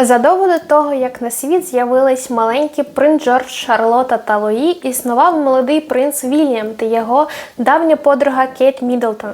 Задовго до того, як на світ з'явились маленькі принц Джордж, Шарлота та Луї, існував молодий принц Вільям та його давня подруга Кейт Міддлтон.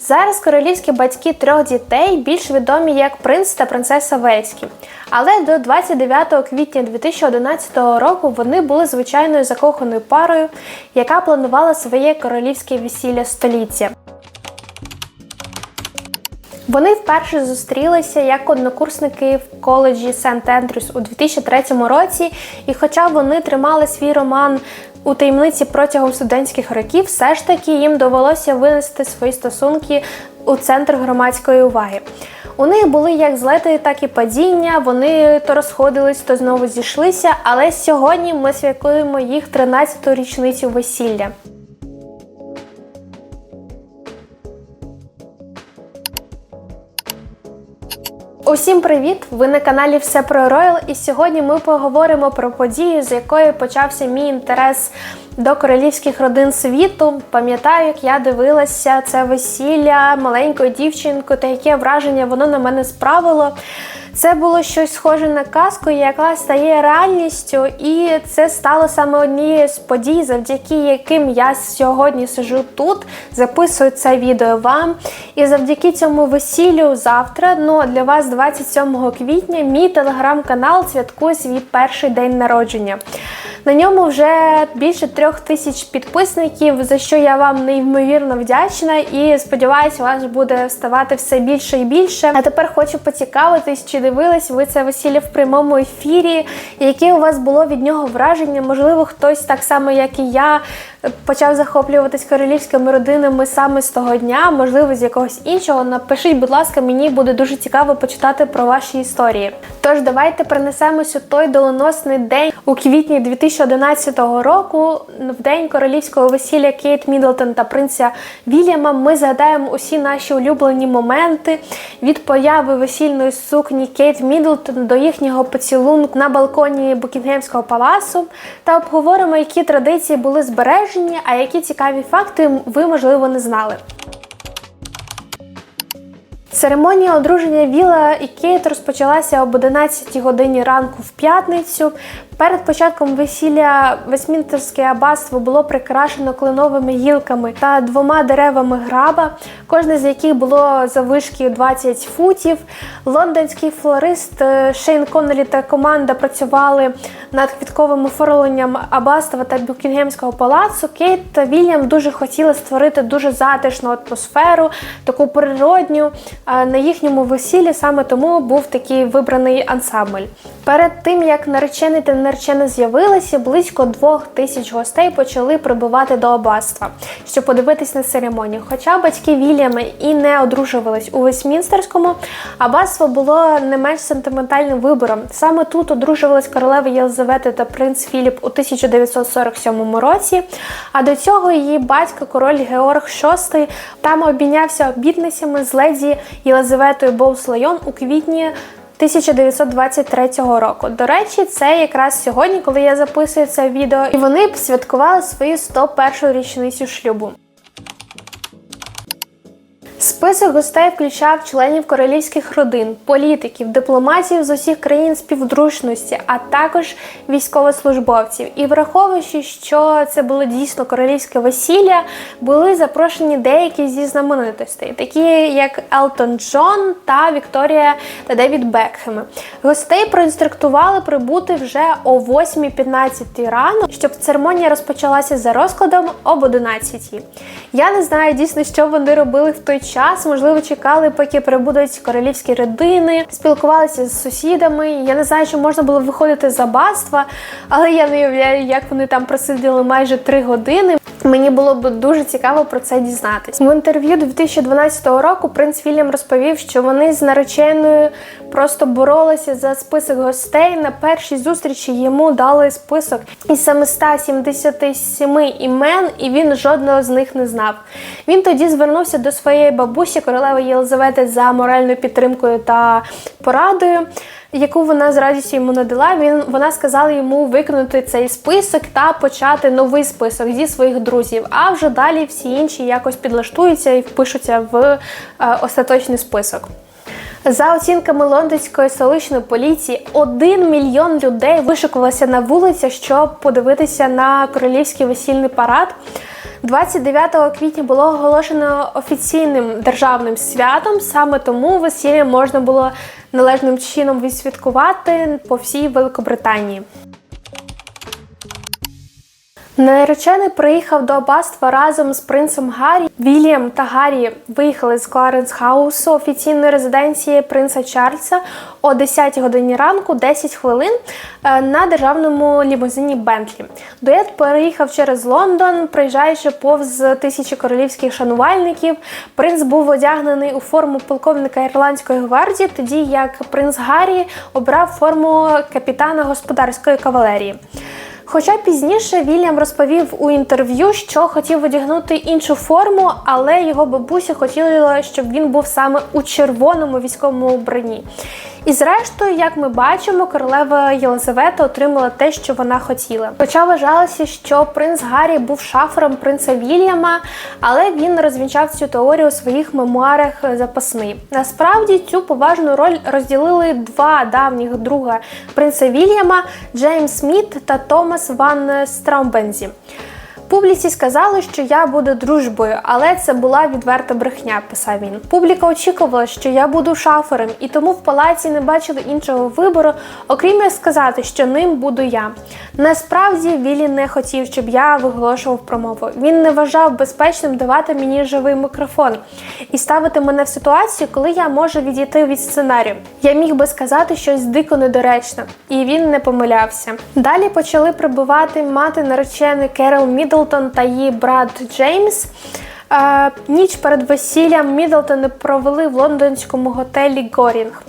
Зараз королівські батьки трьох дітей більш відомі як принц та принцеса Вельські. Але до 29 квітня 2011 року вони були звичайною закоханою парою, яка планувала своє королівське весілля століття. Вони вперше зустрілися як однокурсники в коледжі Сент Ендрюс у 2003 році, і хоча вони тримали свій роман у таємниці протягом студентських років, все ж таки їм довелося винести свої стосунки у центр громадської уваги. У них були як злети, так і падіння. Вони то розходились, то знову зійшлися. Але сьогодні ми святкуємо їх 13-ту річницю весілля. Усім привіт! Ви на каналі Все про Роял, і сьогодні ми поговоримо про подію, з якої почався мій інтерес до королівських родин світу. Пам'ятаю, як я дивилася це весілля маленькою дівчинкою та яке враження воно на мене справило. Це було щось схоже на казку, яка стає реальністю, і це стало саме однією з подій, завдяки яким я сьогодні сижу тут, записую це відео вам. І завдяки цьому весіллю завтра, ну для вас 27 квітня, мій телеграм-канал святкує свій перший день народження. На ньому вже більше трьох тисяч підписників, за що я вам неймовірно вдячна і сподіваюся, вас буде ставати все більше і більше. А тепер хочу поцікавитись, чи дивились ви це весілля в прямому ефірі, яке у вас було від нього враження? Можливо, хтось так само, як і я, почав захоплюватись королівськими родинами саме з того дня, можливо, з якогось іншого. Напишіть, будь ласка, мені буде дуже цікаво почитати про ваші історії. Тож давайте перенесемось у той доленосний день у квітні 2011 року, в день королівського весілля Кейт Міддлтон та принца Вільяма. Ми згадаємо усі наші улюблені моменти від появи весільної сукні Кейт Міддлтон до їхнього поцілунку на балконі Букінгемського палацу та обговоримо, які традиції були збережені, а які цікаві факти ви можливо не знали. Церемонія одруження Віла і Кейт розпочалася об 11 годині ранку в п'ятницю. Перед початком весілля Вестмінстерське аббатство було прикрашено кленовими гілками та двома деревами граба, кожне з яких було завишки 20 футів. Лондонський флорист е, Шейн Коннелі та команда працювали над квітковим оформленням аббатства та Бюкінгемського палацу. Кейт та Вільям дуже хотіли створити дуже затишну атмосферу, таку природню. На їхньому весіллі саме тому був такий вибраний ансамбль. Перед тим як наречений та наречена з'явилися, близько двох тисяч гостей почали прибувати до аббатства, щоб подивитись на церемонію. Хоча батьки Вільяма і не одружувались у Вестмінстерському, аббатство було не менш сентиментальним вибором. Саме тут одружувались королева Єлизавета та принц Філіп у 1947 році. А до цього її батько, король Георг VI, там обмінявся обітницями з леді Єлизаветою Боуслайон у квітні 1923 року. До речі, це якраз сьогодні, коли я записую це відео, і вони б святкували свою 101 річницю шлюбу. Список гостей включав членів королівських родин, політиків, дипломатів з усіх країн співдружності, а також військовослужбовців. І враховуючи, що це було дійсно королівське весілля, були запрошені деякі зі знаменитостей, такі як Елтон Джон та Вікторія та Девід Бекхем. Гостей проінструктували прибути вже о 8.15 рано, щоб церемонія розпочалася за розкладом об 11. Я не знаю дійсно, що вони робили в той час. Можливо, чекали, поки прибудуть королівські родини, спілкувалися з сусідами. Я не знаю, чи можна було виходити з аббатства, але я не уявляю, як вони там просиділи майже три години. Мені було б дуже цікаво про це дізнатись. В інтерв'ю 2012 року принц Вільям розповів, що вони з нареченою просто боролися за список гостей. На першій зустрічі йому дали список із 777 імен, і він жодного з них не знав. Він тоді звернувся до своєї бабусі, королеви Єлизавети, за моральною підтримкою та порадою яку вона з радістю йому надала. Він вона сказала йому виконати цей список та почати новий список зі своїх друзів. А вже далі всі інші якось підлаштуються і впишуться в е, остаточний список. За оцінками лондонської столичної поліції, один мільйон людей вишикувалися на вулицях, щоб подивитися на королівський весільний парад. 29 квітня було оголошено офіційним державним святом. Саме тому весілля можна було належним чином відсвяткувати по всій Великобританії. Наречений приїхав до аббатства разом з принцем Гаррі. Вільям та Гаррі виїхали з Кларенс Хаусу офіційної резиденції принца Чарльза о 10 годині ранку, 10 хвилин е, на державному лімузині Бентлі. Дует переїхав через Лондон, приїжджаючи повз тисячі королівських шанувальників. Принц був одягнений у форму полковника ірландської гвардії, тоді як принц Гаррі обрав форму капітана господарської кавалерії. Хоча пізніше Вільям розповів у інтерв'ю, що хотів одягнути іншу форму, але його бабуся хотіла, щоб він був саме у червоному військовому вбранні. І зрештою, як ми бачимо, королева Єлизавета отримала те, що вона хотіла. Хоча вважалося, що принц Гаррі був шафером принца Вільяма, але він розвінчав цю теорію у своїх мемуарах запасний. Насправді цю поважну роль розділили два давніх друга принца Вільяма Джеймс Сміт та Томас Ван Страумбензі. Публіці сказали, що я буду дружбою, але це була відверта брехня, писав він. Публіка очікувала, що я буду шафером, і тому в палаці не бачили іншого вибору, окрім як сказати, що ним буду я. Насправді Вілі не хотів, щоб я виголошував промову. Він не вважав безпечним давати мені живий мікрофон і ставити мене в ситуацію, коли я можу відійти від сценарію. Я міг би сказати щось дико недоречне, і він не помилявся. Далі почали прибувати мати наречений Керол Мідлтон та її брат Джеймс. Е, ніч перед весіллям Мідлтони провели в лондонському готелі Горінг.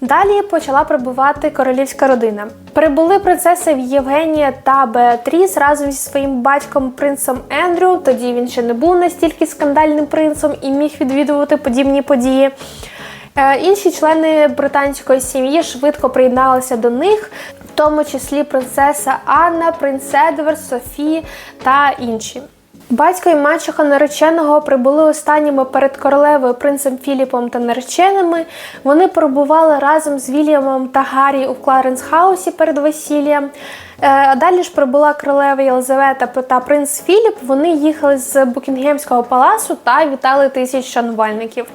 Далі почала прибувати королівська родина. Прибули принцеси Євгенія та Беатріс разом зі своїм батьком принцем Ендрю. Тоді він ще не був настільки скандальним принцем і міг відвідувати подібні події. Е, Інші члени британської сім'ї швидко приєдналися до них, тому числі принцеса Анна, принц Едвард, Софі та інші. Батько і мачеха нареченого прибули останніми перед королевою принцем Філіпом та нареченими. Вони перебували разом з Вільямом та Гаррі у Кларенс Хаусі перед весіллям. Е, А далі ж прибула королева Єлизавета та принц Філіп. Вони їхали з Букінгемського палацу та вітали тисяч шанувальників.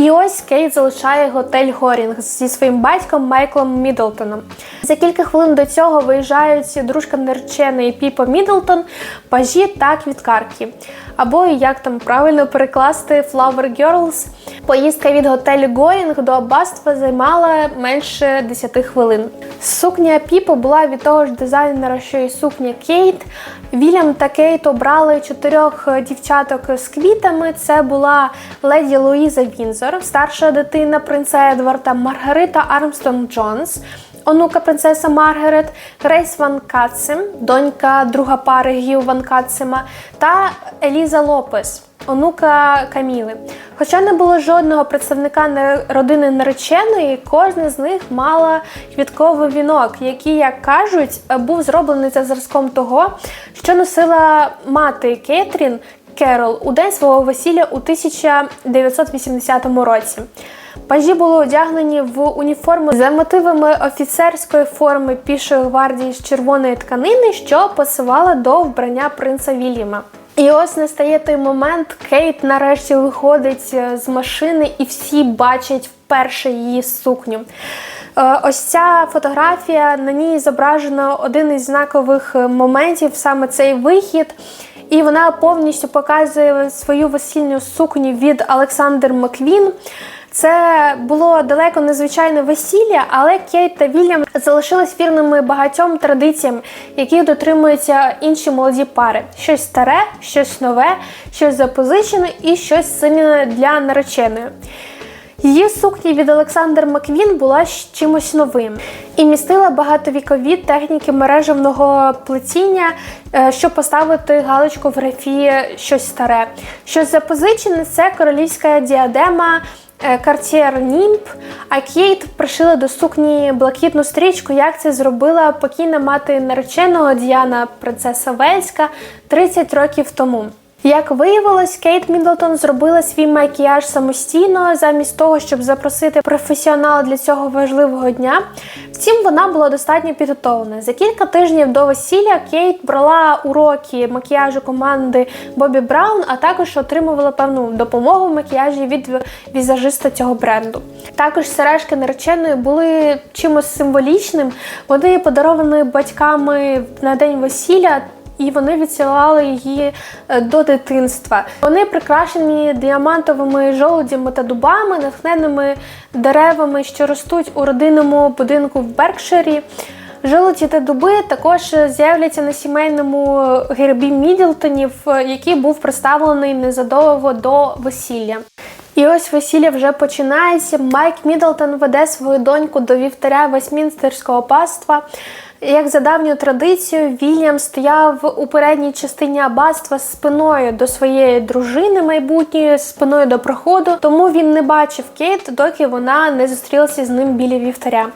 І ось Кейт залишає готель Горінг зі своїм батьком Майклом Мідлтоном. За кілька хвилин до цього виїжджають дружка нареченої Піпа Мідлтон, пажі та квіткарки. Або як там правильно перекласти Flower Girls. Поїздка від готелю Горінг до аббатства займала менше 10 хвилин. Сукня Піпа була від того ж дизайнера, що і сукня Кейт. Вільям та Кейт обрали чотирьох дівчаток з квітами. Це була леді Луїза Вінзор, старша дитина принца Едварда Маргарита Армстон Джонс. Онука принцеса Маргарет, Грейс Ван Катсим, донька друга пари Гіл Ван Катсима та Еліза Лопес, онука Каміли. Хоча не було жодного представника родини нареченої, кожна з них мала квітковий вінок, який, як кажуть, був зроблений за зразком того, що носила мати Кетрін Керол у день свого весілля у 1980 році. Пажі були одягнені в уніформу за мотивами офіцерської форми пішої гвардії з червоної тканини, що пасувала до вбрання принца Вільяма. І ось настає той момент, Кейт нарешті виходить е, з машини, і всі бачать вперше її сукню. Е, Ось ця фотографія на ній зображено один із знакових е, моментів, саме цей вихід. І вона повністю показує свою весільну сукню від Олександр Маквін. Це було далеко незвичайне весілля, але Кейт та Вільям залишились вірними багатьом традиціям, яких дотримуються інші молоді пари: щось старе, щось нове, щось запозичене і щось сильне для нареченої. Її сукня від Олександр Маквін була чимось новим і містила багатовікові техніки мережевного плетіння, е, щоб поставити галочку в графі щось старе. Щось запозичене це королівська діадема. Е, Cartier Німп, а Кейт пришила до сукні блакитну стрічку, як це зробила покійна мати нареченого Діана, принцеса Вельська, 30 років тому. Як виявилось, Кейт Мідлтон зробила свій макіяж самостійно, замість того, щоб запросити професіонала для цього важливого дня. Втім, вона була достатньо підготовлена. За кілька тижнів до весілля Кейт брала уроки макіяжу команди Бобі Браун, а також отримувала певну допомогу в макіяжі від візажиста цього бренду. Також сережки нареченої були чимось символічним. Вони подаровані батьками на день весілля і вони відсилали її е, до дитинства. Вони прикрашені діамантовими жолудями та дубами, натхненими деревами, що ростуть у родинному будинку в Беркширі. Жолоді та дуби також з'являться на сімейному гербі Мідлтонів, е, який був представлений незадовго до весілля. І ось весілля вже починається. Майк Мідлтон веде свою доньку до вівтаря Вестмінстерського паства. Як за давньою традицією, Вільям стояв у передній частині аббатства спиною до своєї дружини майбутньої, спиною до проходу, тому він не бачив Кейт, доки вона не зустрілася з ним біля вівтаря.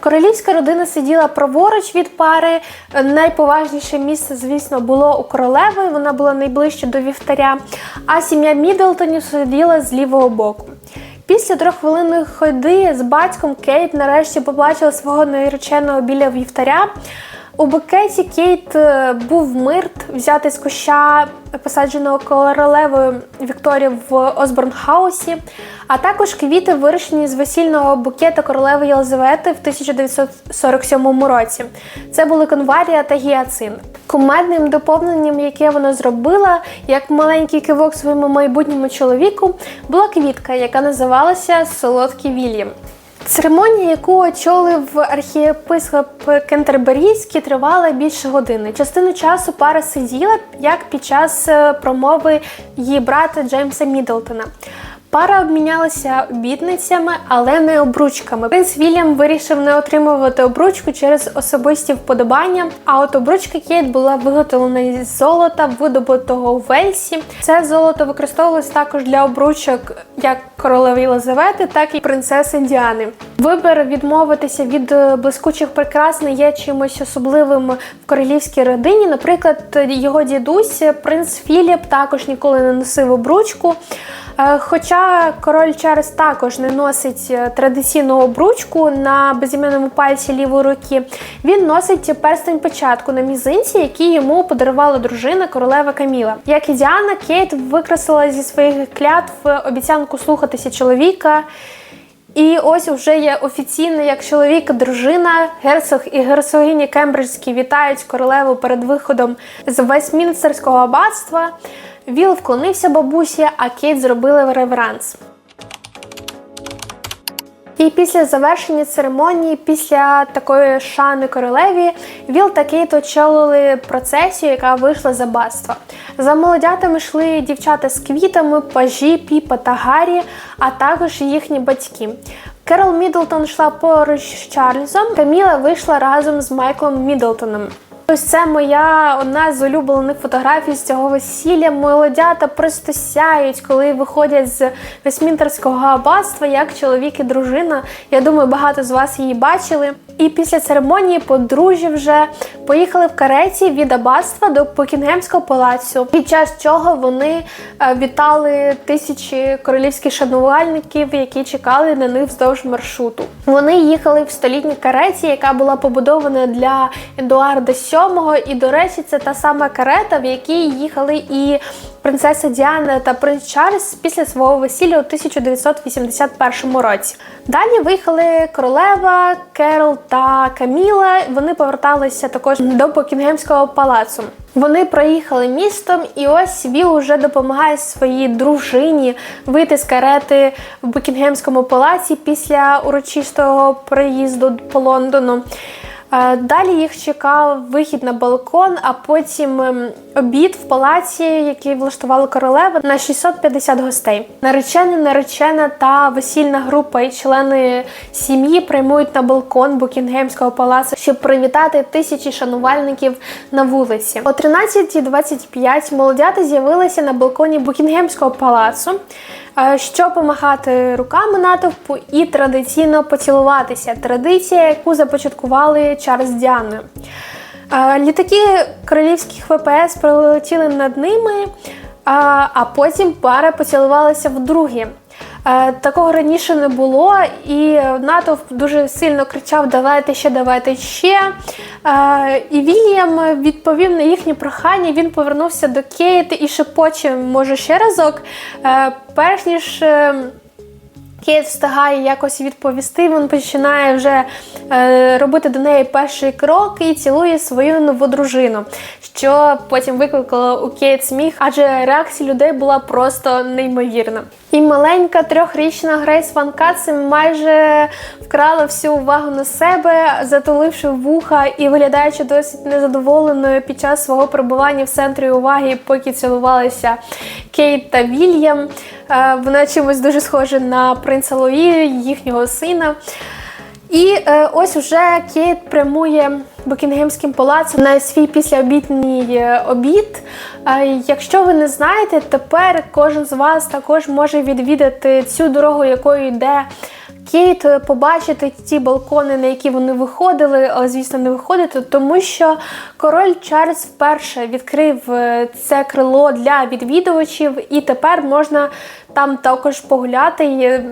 Королівська родина сиділа праворуч від пари. Найповажніше місце, звісно, було у королеви. Вона була найближче до вівтаря, а сім'я Мідлтонів сиділа з лівого боку. Після трьоххвилинної ходи з батьком Кейт нарешті побачила свого нареченого біля вівтаря. У букеті Кейт е, був мирт, взятий з куща, посадженого королевою Вікторією в Осборн-хаусі, а також квіти, вирощені з весільного букета королеви Єлизавети в 1947 році. Це були конварія та гіацин. Кумедним доповненням, яке вона зробила, як маленький кивок своєму майбутньому чоловіку, була квітка, яка називалася Солодкий Вільям. Церемонія, яку очолив архієпископ Кентерберійський, тривала більше години. Частину часу пара сиділа, як під час е, промови її брата Джеймса Мідлтона. Пара обмінялася обітницями, але не обручками. Принц Вільям вирішив не отримувати обручку через особисті вподобання. А от обручка Кейт була виготовлена із золота, видобутого у Вельсі. Це золото використовувалось також для обручок як королеви Єлизавети, так і принцеси Діани. Вибір відмовитися від блискучих прикрас не є чимось особливим в королівській родині. Наприклад, його дідусь, принц Філіп, також ніколи не носив обручку. Е, король Чарльз також не носить е, традиційну обручку на безіменному пальці лівої руки, він носить перстень початку на мізинці, який йому подарувала дружина королева Каміла. Як і Діана, Кейт викрасила зі своїх клятв обіцянку слухатися чоловіка. І ось вже є офіційно, як чоловік, дружина, герцог і герцогині Кембриджські вітають королеву перед виходом з Вестмінстерського аббатства. Віл вклонився бабусі, а Кейт зробили реверанс. І після завершення церемонії, після такої шани королеві, Віл та Кейт очолили процесію, яка вийшла з аббатства. За молодятами йшли дівчата з квітами, пажі, Піпа та Гаррі, а також їхні батьки. Керол Мідлтон йшла поруч з Чарльзом, Каміла вийшла разом з Майклом Мідлтоном. Ось це моя одна з улюблених фотографій з цього весілля. Молодята просто сяють, коли виходять з Весмінтерського аббатства, як чоловік і дружина. Я думаю, багато з вас її бачили. І після церемонії подружжя вже поїхали в кареті від аббатства до Покінгемського палацу, під час чого вони е, вітали тисячі королівських шанувальників, які чекали на них вздовж маршруту. Вони їхали в столітній кареті, яка була побудована для Едуарда VII. І, до речі, це та сама карета, в якій їхали і принцеса Діана та принц Чарльз після свого весілля у 1981 році. Далі виїхали королева, Керол та Каміла. Вони поверталися також до Бокінгемського палацу. Вони проїхали містом, і ось Віл уже допомагає своїй дружині вийти з карети в Букінгемському палаці після урочистого приїзду по Лондону. Далі їх чекав вихід на балкон, а потім ем, обід в палаці, який влаштувала королева на 650 гостей. Наречений, наречена та весільна група і члени сім'ї приймують на балкон Букінгемського палацу, щоб привітати тисячі шанувальників на вулиці. О 13.25 молодята з'явилися на балконі Букінгемського палацу. Е, помагати руками натовпу і традиційно поцілуватися. Традиція, яку започаткували Чарльз Діаною. Е, літаки королівських ВПС пролетіли над ними. А, а потім пара поцілувалася вдруге. Е, Такого раніше не було, і натовп дуже сильно кричав Давайте ще, давайте ще. Е, І Вільям відповів на їхнє прохання. Він повернувся до Кейт і шепоче, може, ще разок. Е, Перш ніж. Кейт встигає якось відповісти, він починає вже е, робити до неї перший крок і цілує свою нову дружину, що потім викликало у Кейт сміх, адже реакція людей була просто неймовірна. І маленька трьохрічна Грейс Ван Катсен майже вкрала всю увагу на себе, затуливши вуха і виглядаючи досить незадоволеною під час свого перебування в центрі уваги, поки цілувалися Кейт та Вільям. Е, Вона чимось дуже схожа на принца Луї, їхнього сина. І е, ось вже Кейт прямує Букінгемським палацом на свій післяобідній е, обід. Е, якщо ви не знаєте, тепер кожен з вас також може відвідати цю дорогу, якою йде. Кейт е, побачити ті балкони, на які вони виходили, але звісно не виходити, тому що король Чарльз вперше відкрив е, це крило для відвідувачів, і тепер можна там також погуляти. Е,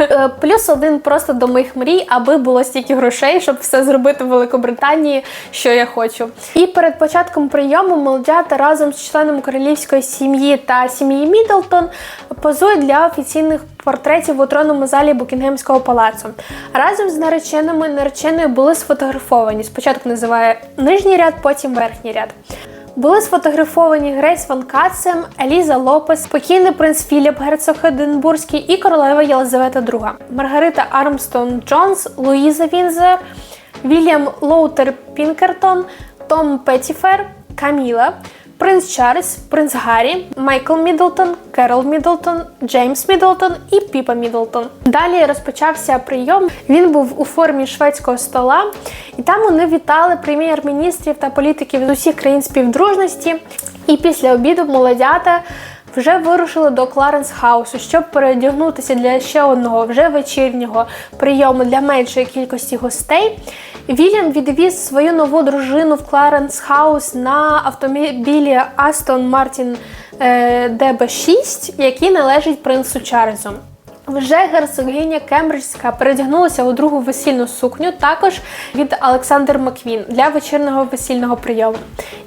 е, Плюс один просто до моїх мрій, аби було стільки грошей, щоб все зробити в Великобританії, що я хочу. І перед початком прийому молодята разом з членом королівської сім'ї та сім'ї Мідлтон позують для офіційних портретів у тронному залі Букінгемського палацу. Разом з нареченими нареченою були сфотографовані. Спочатку називає нижній ряд, потім верхній ряд. Були сфотографовані Грейс Ван Кацем, Еліза Лопес, покійний принц Філіп, герцог Единбурзький і королева Єлизавета II, Маргарита Армстон Джонс, Луїза Вінзер, Вільям Лоутер Пінкертон, Том Петтіфер, Каміла, принц Чарльз, принц Гаррі, Майкл Мідлтон, Керол Мідлтон, Джеймс Мідлтон і Піпа Мідлтон. Далі розпочався прийом. Він був у формі шведського стола, і там вони вітали прем'єр-міністрів та політиків з усіх країн співдружності. І після обіду молодята вже вирушили до Кларенс Хаусу, щоб переодягнутися для ще одного вже вечірнього прийому для меншої кількості гостей. Вільям відвіз свою нову дружину в Кларенс Хаус на автомобілі Martin е, DB6, який належить принцу Чарльзу. Вже герцогиня Кембриджська передягнулася у другу весільну сукню, також від Олександр Маквін для вечірнього весільного прийому.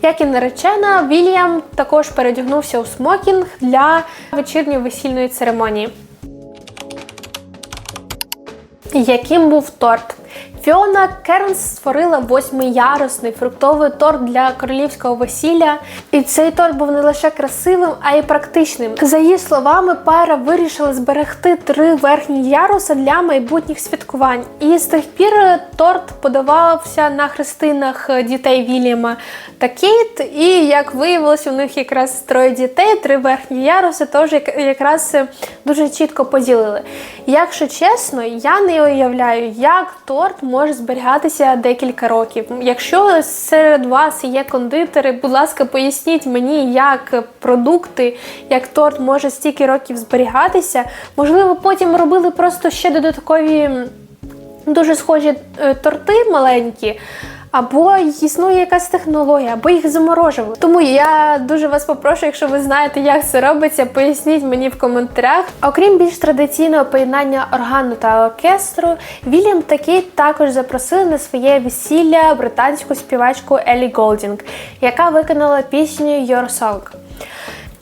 Як і наречена, Вільям також передягнувся у смокінг для вечірньої весільної церемонії. Яким був торт? Фіона Кернс створила восьмиярусний фруктовий торт для королівського весілля, і цей торт був не лише красивим, а й практичним. За її словами, пара вирішила зберегти три верхні яруси для майбутніх святкувань. І з тих пір торт подавався на хрестинах дітей Вільяма та Кейт. І як виявилося, у них якраз троє дітей, три верхні яруси, тож якраз дуже чітко поділили. Якщо чесно, я не уявляю, як торт може зберігатися декілька років. Якщо серед вас є кондитери, будь ласка, поясніть мені, як продукти, як торт може стільки років зберігатися. Можливо, потім робили просто ще додаткові дуже схожі е, торти маленькі. Або існує якась технологія, або їх заморожували. Тому я дуже вас попрошу, якщо ви знаєте, як це робиться, поясніть мені в коментарях. Окрім більш традиційного поєднання органу та оркестру, Вільям та Кейт також запросили на своє весілля британську співачку Елі Голдінг, яка виконала пісню Your Song.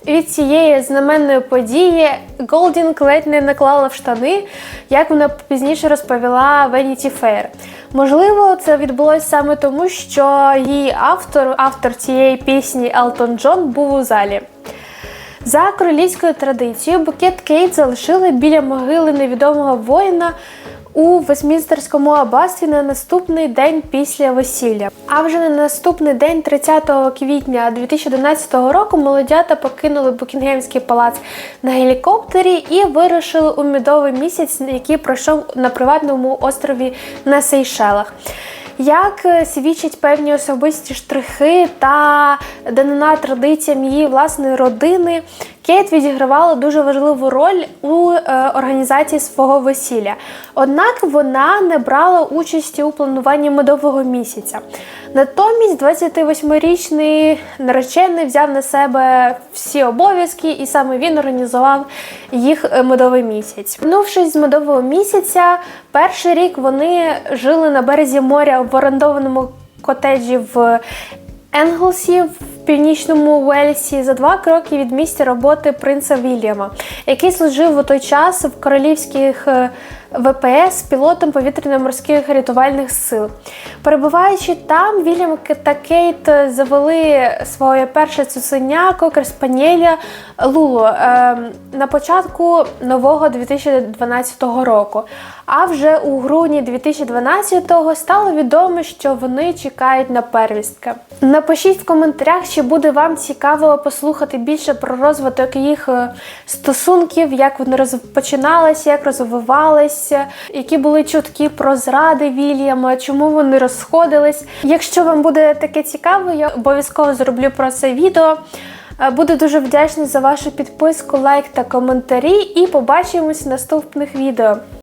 Від цієї знаменної події Голдінг ледь не наклала в штани, як вона пізніше розповіла Vanity Fair. Можливо, це відбулося саме тому, що її автор, автор цієї пісні Елтон Джон, був у залі. За королівською традицією, букет Кейт залишили біля могили невідомого воїна у Вестмінстерському аббатстві на наступний день після весілля. А вже на наступний день, 30 квітня 2011 року, молодята покинули Букінгемський палац на гелікоптері і вирушили у медовий місяць, який пройшов на приватному острові на Сейшелах. Як е, свідчать певні особисті штрихи та данина традиціям її власної родини, Кейт відігравала дуже важливу роль у е, організації свого весілля. Однак вона не брала участі у плануванні медового місяця. Натомість 28-річний наречений взяв на себе всі обов'язки, і саме він організував їх е, медовий місяць. Минувшись з медового місяця, перший рік вони жили на березі моря в орендованому котеджі в Енглсі в північному Уельсі за два кроки від місця роботи принца Вільяма, який служив у той час в королівських е, ВПС пілотом повітряно-морських рятувальних сил. Перебуваючи там, Вільям та Кейт завели своє перше цуценя кокер спаніеля Лулу е, на початку нового 2012 року. А вже у грудні 2012-го стало відомо, що вони чекають на первістка. Напишіть в коментарях, чи буде вам цікаво послухати більше про розвиток їх е, стосунків, як вони розпочиналися, як розвивалися, які були чутки про зради Вільяма, чому вони розходились. Якщо вам буде таке цікаво, я обов'язково зроблю про це відео. Е, Буду дуже вдячна за вашу підписку, лайк та коментарі, і побачимось в наступних відео.